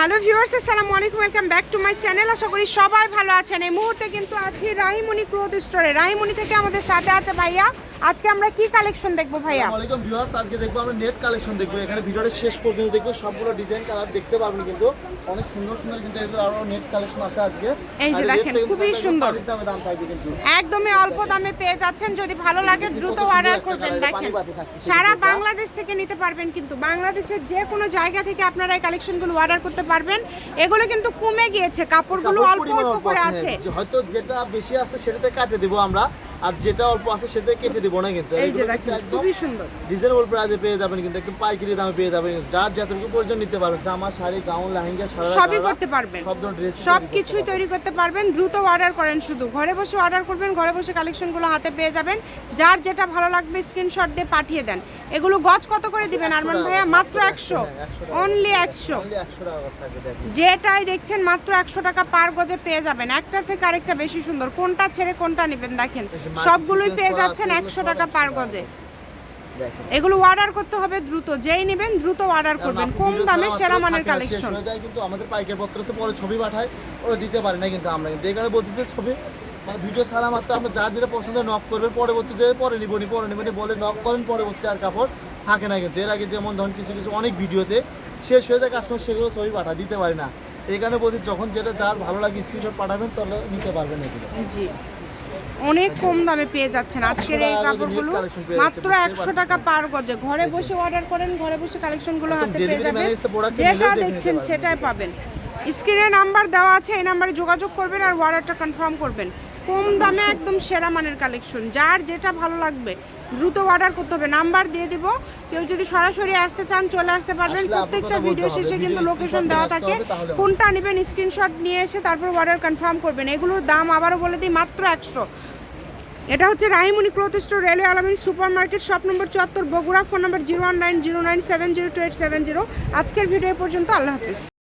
Hello viewers, আসসালামু আলাইকুম, welcome back to my channel. আশা করি সবাই ভালো আছেন। এই মুহূর্তে কিন্তু আছি রাহিমণি ক্লোথ স্টোরে। রাহিমণি থেকে আমাদের সাথে আছে ভাইয়া আজকে আমরা কি কালেকশন দেখব ভাইয়া? আসসালামু আলাইকুম ভিউয়ার্স আজকে দেখব আমরা নেট কালেকশন দেখব। এখানে ভিডিওটা শেষ পর্যন্ত দেখব সবগুলো ডিজাইন কালার দেখতে পারবেন কিন্তু। অনেক সুন্দর সুন্দর কিন্তু এগুলো আরও নেট কালেকশন আছে আজকে। এই যে দেখেন, খুবই সুন্দর। দামে দাম থাকবে কিন্তু। একদমই অল্প দামে পেয়ে যাচ্ছেন যদি ভালো লাগে দ্রুত অর্ডার করবেন দেখেন। সারা বাংলাদেশ থেকে নিতে পারবেন কিন্তু বাংলাদেশের যে কোনো জায়গা থেকে আপনারা এই কালেকশনগুলো অর্ডার করতে পারবেন। এগুলো কিন্তু কমে গিয়েছে কাপড়গুলো অল্প অল্প করে আছে। হয়তো যেটা বেশি আছে সেটাতে কাটে দেবো আমরা। আর যেটা অল্প আছে সেটাতে কেটে দেবো না কিন্তু। খুবই সুন্দর। রিজনেবল প্রাইসে পেয়ে যাবেন কিন্তু একদম পাইকারি দামে পেয়ে যাবেন যার যতটুকু প্রয়োজন নিতে পারবেন। জামা শাড়ি গাউন লেহেঙ্গা সারা সবই করতে পারবেন। সব ধরনের ড্রেস সব কিছুই তৈরি করতে পারবেন। দ্রুত অর্ডার করেন শুধু। ঘরে বসে অর্ডার করবেন ঘরে বসে কালেকশনগুলো হাতে পেয়ে যাবেন। যার যেটা ভালো লাগবে স্ক্রিনশট দিয়ে পাঠিয়ে দেন। এগুলো গজ কত করে দিবেন আরমান ভাইয়া? মাত্র একশো। অনলি একশো। অনলি 100 টাকা গাছ থাকবে দেখেন। যেটাই দেখছেন মাত্র একশো টাকা পার গজে পেয়ে যাবেন। একটার থেকে আরেকটা বেশি সুন্দর। কোনটা ছেড়ে কোনটা নেবেন দেখেন। সবগুলোই পেয়ে যাচ্ছেন একশো টাকা পার গজে। এগুলো অর্ডার করতে হবে দ্রুত। যেই নেবেন দ্রুত অর্ডার করবেন। কম দামে সেরা মানের কালেকশন হয়ে যায় কিন্তু আমাদের পাইকার পত্র আছে পরে ছবি পাঠায় ওরা দিতে পারে না কিন্তু আমরা। কিন্তু এখানে বলতেছে ছবি মানে ভিডিও ছাড়া মাত্র আমরা যার যেটা পছন্দ নক করবেন পরবর্তী যে পরে নিব নি পরে নিব নি বলে নক করেন পরবর্তী আর কাপড় থাকে না কিন্তু। এর আগে যেমন ধরুন কিছু কিছু অনেক ভিডিওতে শেষ হয়ে যায় কাস্টমার সেগুলো ছবি পাঠায় দিতে পারে না। এখানে বলছি যখন যেটা যার ভালো লাগে স্ক্রিনশট পাঠাবেন তাহলে নিতে পারবেন এগুলো। জি। অনেক কম দামে পেয়ে যাচ্ছেন আজকের এই কাপড়গুলো। মাত্র একশো টাকা পার গজে। ঘরে বসে অর্ডার করেন ঘরে বসে কালেকশনগুলো হাতে পেয়ে যাবেন। যেটা দেখছেন সেটাই পাবেন। স্ক্রিনে নাম্বার দেওয়া আছে এই নাম্বারে যোগাযোগ করবেন আর অর্ডারটা কনফার্ম করবেন। কম দামে একদম সেরা মানের কালেকশন যার যেটা ভালো লাগবে দ্রুত অর্ডার করতে হবে। নাম্বার দিয়ে দিব। কেউ যদি সরাসরি আসতে চান চলে আসতে পারবেন। প্রত্যেকটা ভিডিও শেষে কিন্তু লোকেশন দেওয়া থাকে। কোনটা নেবেন স্ক্রিনশট নিয়ে এসে তারপর অর্ডার কনফার্ম করবেন। এগুলোর দাম আবারও বলে দিই মাত্র একশো। এটা হচ্ছে Rahimoni cloth store railway Alamin super market shop number চুয়াত্তর Bogura phone number zero one nine zero nine seven zero two eight seven zero. আজকের ভিডিও পর্যন্ত আল্লাহ হাফিজ।